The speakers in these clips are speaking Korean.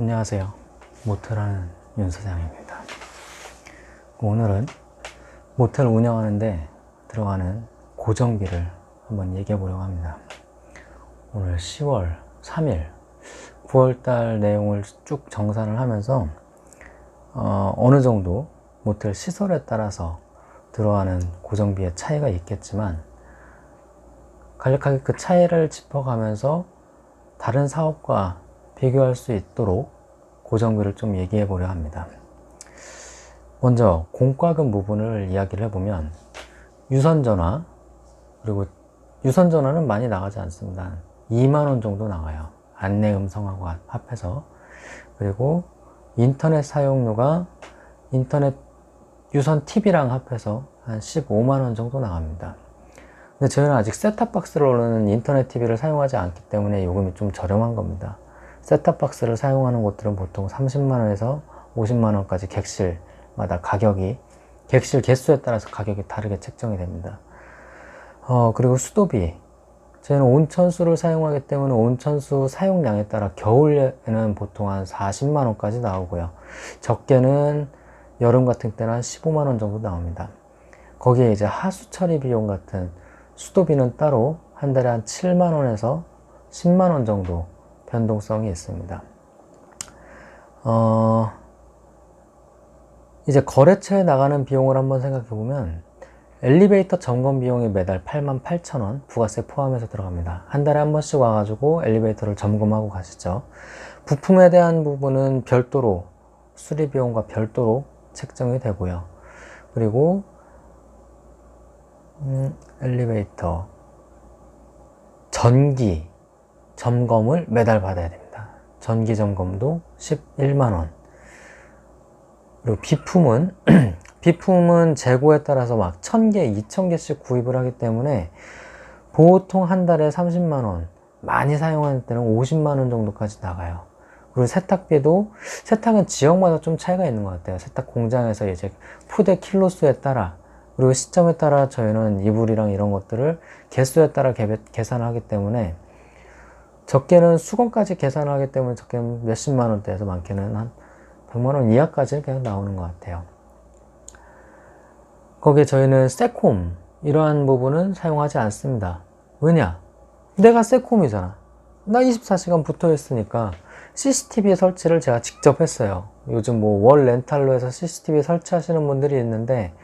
안녕하세요. 모텔하는 윤 사장입니다. 오늘은 모텔 운영하는데 들어가는 고정비를 한번 얘기해 보려고 합니다. 오늘 10월 3일, 9월달 내용을 쭉 정산을 하면서 어, 어느 정도 모텔 시설에 따라서 들어가는 고정비의 차이가 있겠지만 간략하게 그 차이를 짚어가면서 다른 사업과 비교할 수 있도록 고정비를 좀 얘기해 보려 합니다. 먼저 공과금 부분을 이야기를 해보면 유선전화 그리고 유선전화는 많이 나가지 않습니다. 2만원 정도 나가요. 안내 음성하고 합해서 그리고 인터넷 사용료가 인터넷 유선 TV랑 합해서 한 15만원 정도 나갑니다. 근데 저희는 아직 셋탑박스로는 인터넷 TV를 사용하지 않기 때문에 요금이 좀 저렴한 겁니다. 셋탑박스를 사용하는 곳들은 보통 30만원에서 50만원까지 객실마다 가격이 객실 개수에 따라서 가격이 다르게 책정이 됩니다. 어, 그리고 수도비. 저희는 온천수를 사용하기 때문에 온천수 사용량에 따라 겨울에는 보통 한 40만원까지 나오고요. 적게는 여름 같은 때는 한 15만원 정도 나옵니다. 거기에 이제 하수 처리 비용 같은 수도비는 따로 한 달에 한 7만원에서 10만원 정도 변동성이 있습니다. 어, 이제 거래처에 나가는 비용을 한번 생각해 보면 엘리베이터 점검 비용이 매달 8만 8천 원 부가세 포함해서 들어갑니다. 한 달에 한 번씩 와가지고 엘리베이터를 점검하고 가시죠. 부품에 대한 부분은 별도로 수리 비용과 별도로 책정이 되고요. 그리고 음, 엘리베이터 전기 점검을 매달 받아야 됩니다. 전기 점검도 11만원. 그리고 비품은, 비품은 재고에 따라서 막 1000개, 2000개씩 구입을 하기 때문에 보통 한 달에 30만원, 많이 사용하는 때는 50만원 정도까지 나가요. 그리고 세탁비도, 세탁은 지역마다 좀 차이가 있는 것 같아요. 세탁 공장에서 이제 푸대 킬로수에 따라, 그리고 시점에 따라 저희는 이불이랑 이런 것들을 개수에 따라 개, 계산하기 때문에 적게는 수건까지 계산을 하기 때문에 적게는 몇십만 원대에서 많게는 한 100만 원 이하까지 그냥 나오는 것 같아요. 거기에 저희는 세콤 이러한 부분은 사용하지 않습니다. 왜냐? 내가 세콤이잖아. 나 24시간 붙어 있으니까 CCTV 설치를 제가 직접 했어요. 요즘 뭐 월 렌탈로 해서 CCTV 설치하시는 분들이 있는데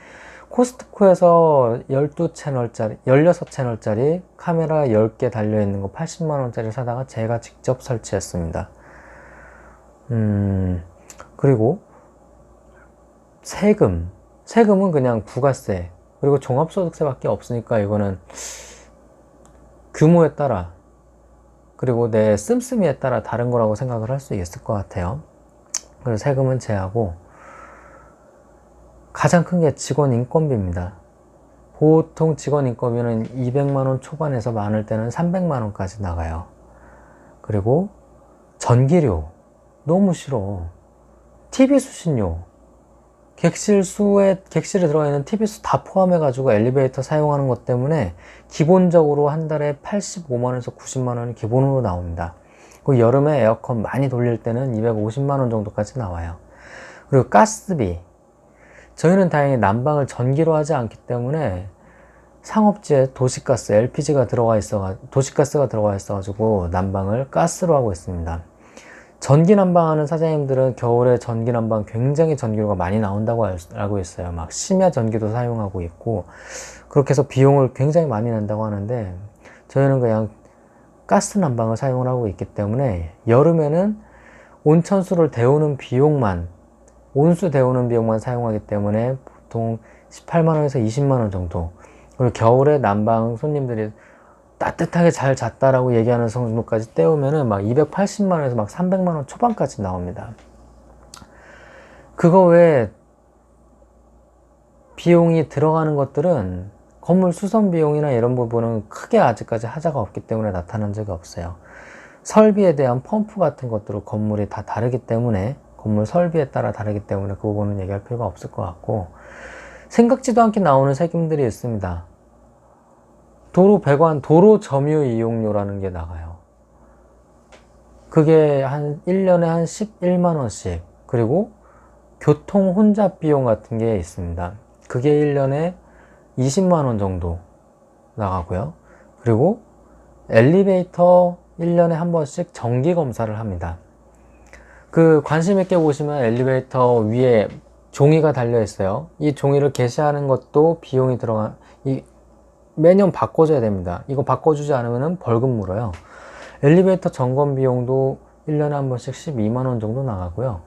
코스트코에서 12채널짜리, 16채널짜리 카메라 10개 달려있는 거 80만원짜리 사다가 제가 직접 설치했습니다. 음, 그리고 세금. 세금은 그냥 부가세. 그리고 종합소득세 밖에 없으니까 이거는 규모에 따라 그리고 내 씀씀이에 따라 다른 거라고 생각을 할 수 있을 것 같아요. 그래서 세금은 제하고 가장 큰 게 직원 인건비입니다. 보통 직원 인건비는 200만원 초반에서 많을 때는 300만원까지 나가요. 그리고 전기료. 너무 싫어. TV 수신료. 객실 수에, 객실에 들어가 있는 TV 수 다 포함해가지고 엘리베이터 사용하는 것 때문에 기본적으로 한 달에 85만원에서 90만원이 기본으로 나옵니다. 그 여름에 에어컨 많이 돌릴 때는 250만원 정도까지 나와요. 그리고 가스비. 저희는 다행히 난방을 전기로 하지 않기 때문에 상업지에 도시가스, LPG가 들어가 있어, 도시가스가 들어가 있어 가지고 난방을 가스로 하고 있습니다. 전기 난방하는 사장님들은 겨울에 전기 난방 굉장히 전기료가 많이 나온다고 알고 있어요. 막 심야 전기도 사용하고 있고 그렇게 해서 비용을 굉장히 많이 낸다고 하는데 저희는 그냥 가스 난방을 사용을 하고 있기 때문에 여름에는 온천수를 데우는 비용만 온수 데우는 비용만 사용하기 때문에 보통 18만원에서 20만원 정도 그리고 겨울에 난방 손님들이 따뜻하게 잘 잤다라고 얘기하는 정도까지 떼우면은 막 280만원에서 막 300만원 초반까지 나옵니다. 그거 외에 비용이 들어가는 것들은 건물 수선 비용이나 이런 부분은 크게 아직까지 하자가 없기 때문에 나타난 적이 없어요. 설비에 대한 펌프 같은 것들은 건물이 다 다르기 때문에 건물 설비에 따라 다르기 때문에 그 부분은 얘기할 필요가 없을 것 같고 생각지도 않게 나오는 세금들이 있습니다. 도로 배관, 도로 점유 이용료라는 게 나가요. 그게 한 1년에 한 11만 원씩 그리고 교통 혼잡 비용 같은 게 있습니다. 그게 1년에 20만 원 정도 나가고요. 그리고 엘리베이터 1년에 한 번씩 정기 검사를 합니다. 그 관심 있게 보시면 엘리베이터 위에 종이가 달려 있어요. 이 종이를 게시하는 것도 비용이 들어가 이 매년 바꿔줘야 됩니다. 이거 바꿔주지 않으면 벌금 물어요. 엘리베이터 점검 비용도 1년에 한 번씩 12만 원 정도 나가고요.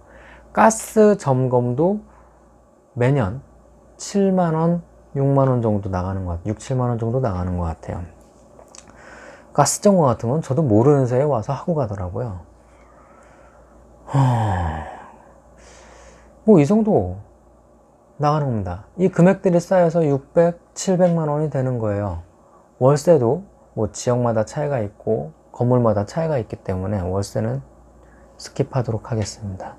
가스 점검도 매년 7만 원, 6만 원 정도 나가는 것 같아요. 6, 7만 원 정도 나가는 것 같아요. 가스 점검 같은 건 저도 모르는 새에 와서 하고 가더라고요. 뭐 이 정도 나가는 겁니다. 이 금액들이 쌓여서 600, 700만 원이 되는 거예요. 월세도 뭐 지역마다 차이가 있고 건물마다 차이가 있기 때문에 월세는 스킵하도록 하겠습니다.